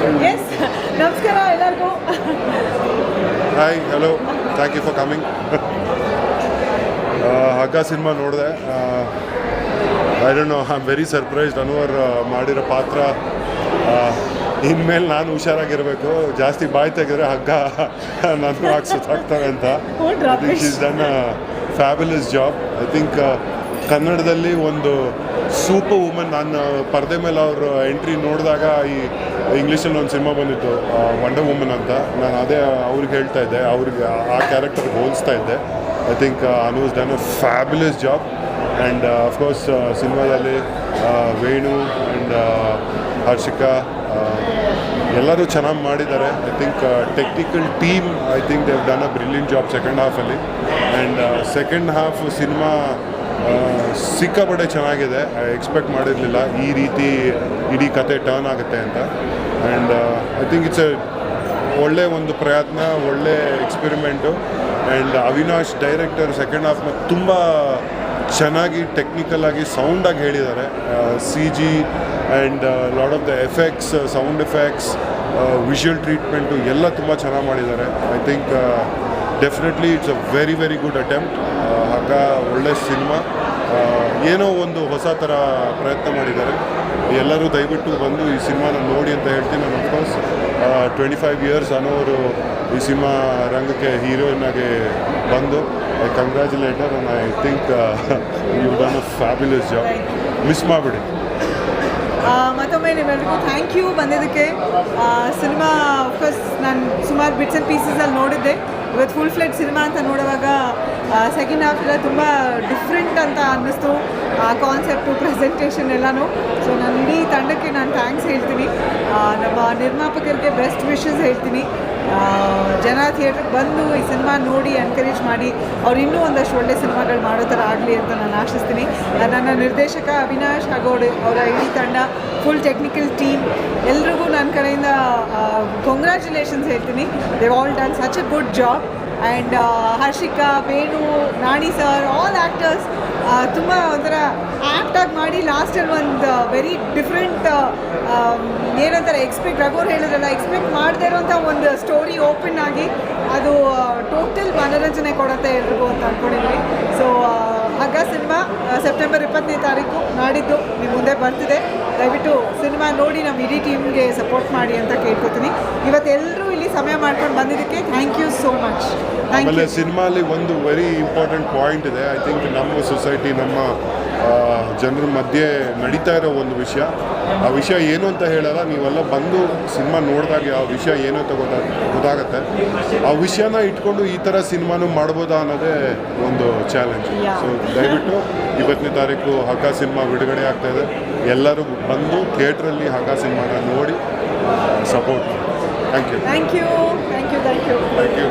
S ನಮಸ್ಕಾರ ಎಲ್ಲರಿಗೂ. Hi hello thank you for coming Hagga cinema ನೋಡಿದೆ. I don't know I am very surprised ಅನುವರ್ ಮಾಡಿರೋ ಪಾತ್ರ ಇನ್ಮೇಲೆ ನಾನು ಹುಷಾರಾಗಿರಬೇಕು. ಜಾಸ್ತಿ ಬಾಯಿ ತೆಗೆದ್ರೆ ಹಗ್ಗ ನಾನು ಹಾಕಿ ಸುತ್ತಾಕ್ತವೆ ಅಂತ. I think is is done fabulous job I think ಕನ್ನಡದಲ್ಲಿ ಒಂದು ಸೂಪರ್ ವುಮನ್ ನಾನು ಪರದೆ ಮೇಲೆ ಅವ್ರ ಎಂಟ್ರಿ ನೋಡಿದಾಗ ಈ ಇಂಗ್ಲೀಷಲ್ಲಿ ಒಂದು ಸಿನಿಮಾ ಬಂದಿತ್ತು ವಂಡರ್ ವುಮನ್ ಅಂತ. ನಾನು ಅದೇ ಅವ್ರಿಗೆ ಹೇಳ್ತಾ ಇದ್ದೆ, ಅವ್ರಿಗೆ ಆ- ಕ್ಯಾರೆಕ್ಟರ್ಗೆ ಹೋಲಿಸ್ತಾ ಇದ್ದೆ. I think Anu is done a fabulous job and of course ಸಿನಿಮಾದಲ್ಲಿ ವೇಣು ಆ್ಯಂಡ್ ಹರ್ಷಿಕಾ ಎಲ್ಲರೂ ಚೆನ್ನಾಗಿ ಮಾಡಿದ್ದಾರೆ. I think technical team I think they've done a brilliant job second ಹಾಫಲ್ಲಿ and second half cinema ಸಿಕ್ಕಾಪಟ್ಟೆ ಚೆನ್ನಾಗಿದೆ. ಐ ಎಕ್ಸ್ಪೆಕ್ಟ್ ಮಾಡಿರಲಿಲ್ಲ. ಈ ರೀತಿ ಇಡೀ ಕತೆ ಟರ್ನ್ ಆಗುತ್ತೆ ಅಂತ. And I think it's a ಒಳ್ಳೆ ಒಂದು ಪ್ರಯತ್ನ, ಒಳ್ಳೆ experiment and Avinash director second ಹಾಫ್ನ ತುಂಬ ಚೆನ್ನಾಗಿ ಟೆಕ್ನಿಕಲಾಗಿ ಸೌಂಡಾಗಿ ಹೇಳಿದ್ದಾರೆ. C G and lot of the effects sound effects visual treatment ಎಲ್ಲ ತುಂಬ ಚೆನ್ನಾಗಿ ಮಾಡಿದ್ದಾರೆ. I think definitely it's a very very good attempt Hagga ಒಳ್ಳೆ ಸಿನಿಮಾ ಏನೋ ಒಂದು ಹೊಸ ಥರ ಪ್ರಯತ್ನ ಮಾಡಿದ್ದಾರೆ. ಎಲ್ಲರೂ ದಯವಿಟ್ಟು ಬಂದು ಈ ಸಿನಿಮಾನ ನೋಡಿ ಅಂತ ಹೇಳ್ತೀನಿ. ನಾನು ಅಫ್ಕೋರ್ಸ್ ಟ್ವೆಂಟಿ ಫೈವ್ ಇಯರ್ಸ್ ಅನ್ನೋರು ಈ ಸಿನಿಮಾ ರಂಗಕ್ಕೆ ಹೀರೋಯಿನ್ ಆಗಿ ಬಂದು I congratulate and I think you done a fabulous job miss ಮಾಡಿಬಿಡಿ ಮತ್ತೊಮ್ಮೆ ನಿಮ್ಮೆಲ್ಲರಿಗೂ ಥ್ಯಾಂಕ್ ಯು ಬಂದಿದ್ದಕ್ಕೆ. ಸಿನಿಮಾ ಅಫ್ಕೋರ್ಸ್ ನಾನು ಸುಮಾರು ಬಿಟ್ಸ್ ಆ್ಯಂಡ್ ಪೀಸಸಲ್ಲಿ ನೋಡಿದ್ದೆ. ಇವತ್ತು ಫುಲ್ ಫ್ಲೆಡ್ ಸಿನಿಮಾ ಅಂತ ನೋಡುವಾಗ ಸೆಕೆಂಡ್ ಹಾಫ್ ಎಲ್ಲ ತುಂಬ ಡಿಫ್ರೆಂಟ್ ಅಂತ ಅನ್ನಿಸ್ತು. ಆ ಕಾನ್ಸೆಪ್ಟು ಪ್ರೆಸೆಂಟೇಷನ್ ಎಲ್ಲನೂ. ಸೊ ನಾನು ಇಡೀ ತಂಡಕ್ಕೆ ನಾನು ಥ್ಯಾಂಕ್ಸ್ ಹೇಳ್ತೀನಿ. ನಮ್ಮ ನಿರ್ಮಾಪಕರಿಗೆ ಬೆಸ್ಟ್ ವಿಶಸ್ ಹೇಳ್ತೀನಿ. ಜನ ಥಿಯೇಟ್ರಿಗೆ ಬಂದು ಈ ಸಿನಿಮಾ ನೋಡಿ ಎನ್ಕರೇಜ್ ಮಾಡಿ, ಅವ್ರು ಇನ್ನೂ ಒಂದಷ್ಟು ಒಳ್ಳೆ ಸಿನಿಮಾಗಳು ಮಾಡೋ ಥರ ಆಗಲಿ ಅಂತ ನಾನು ಆಶಿಸ್ತೀನಿ. ನನ್ನ ನಿರ್ದೇಶಕ ಅವಿನಾಶ್ ಹಾಗೋಡೆ ಅವರ ಇಡೀ ತಂಡ ಫುಲ್ ಟೆಕ್ನಿಕಲ್ ಟೀಮ್ ಎಲ್ರಿಗೂ ನನ್ನ ಕಡೆಯಿಂದ ಕಂಗ್ರ್ಯಾಚುಲೇಷನ್ಸ್ ಹೇಳ್ತೀನಿ. Dev all done such a good job and Harshika, Venu Nani sir all actors ತುಂಬ ಒಂಥರ ಆ್ಯಕ್ಟಾಗಿ ಮಾಡಿ ಲಾಸ್ಟಲ್ಲಿ ಒಂದು ವೆರಿ ಡಿಫ್ರೆಂಟ್ ಏನಂತಾರೆ ಎಕ್ಸ್ಪೆಕ್ಟ್ ರಘುವ್ರು ಹೇಳಿದ್ರಲ್ಲ ಎಕ್ಸ್ಪೆಕ್ಟ್ ಮಾಡದೇ ಇರೋಂಥ ಒಂದು ಸ್ಟೋರಿ ಓಪನ್ ಆಗಿ ಅದು ಟೋಟಲ್ ಮನೋರಂಜನೆ ಕೊಡುತ್ತೆ ಎಲ್ರಿಗೂ ಅಂತ ಸಿನಿಮಾ ಸೆಪ್ಟೆಂಬರ್ ಇಪ್ಪತ್ತನೇ ತಾರೀಕು ನಾಡಿದ್ದು ನಿಮ್ಮ ಮುಂದೆ ಬರ್ತಿದೆ. ದಯವಿಟ್ಟು ಸಿನಿಮಾ ನೋಡಿ ನಮ್ಮ ಇಡೀ ಟೀಮ್ಗೆ ಸಪೋರ್ಟ್ ಮಾಡಿ ಅಂತ ಕೇಳ್ಕೊತೀನಿ. ಇವತ್ತೆಲ್ಲರೂ ಇಲ್ಲಿ ಸಮಯ ಮಾಡ್ಕೊಂಡು ಬಂದಿದ್ದಕ್ಕೆ ಥ್ಯಾಂಕ್ ಯು ಸೋ ಮಚ್ ಆಮೇಲೆ ಸಿನಿಮಾಲಿ ಒಂದು ವೆರಿ ಇಂಪಾರ್ಟೆಂಟ್ ಪಾಯಿಂಟ್ ಇದೆ. ಐ ಥಿಂಕ್ ನಮ್ಮ ಸೊಸೈಟಿ ನಮ್ಮ ಜನರ ಮಧ್ಯೆ ನಡೀತಾ ಇರೋ ಒಂದು ವಿಷಯ. ಆ ವಿಷಯ ಏನು ಅಂತ ಹೇಳಲ್ಲ. ನೀವೆಲ್ಲ ಬಂದು ಸಿನಿಮಾ ನೋಡಿದಾಗ ಆ ವಿಷಯ ಏನು ಅಂತ ಗೊತ್ತಾ ಗೊತ್ತಾಗತ್ತೆ. ಆ ವಿಷಯನ ಇಟ್ಕೊಂಡು ಈ ಥರ ಸಿನಿಮಾನು ಮಾಡ್ಬೋದಾ ಅನ್ನೋದೇ ಒಂದು ಚಾಲೆಂಜ್. ಸೊ ದಯವಿಟ್ಟು ಇವತ್ತನೇ ತಾರೀಕು ಹಗ್ಗ ಸಿನಿಮಾ ಬಿಡುಗಡೆ ಆಗ್ತಾ ಇದೆ. ಎಲ್ಲರೂ ಬಂದು ಥಿಯೇಟ್ರಲ್ಲಿ ಹಗ್ಗ ಸಿನಿಮಾನ ನೋಡಿ support you thank you thank you thank you thank you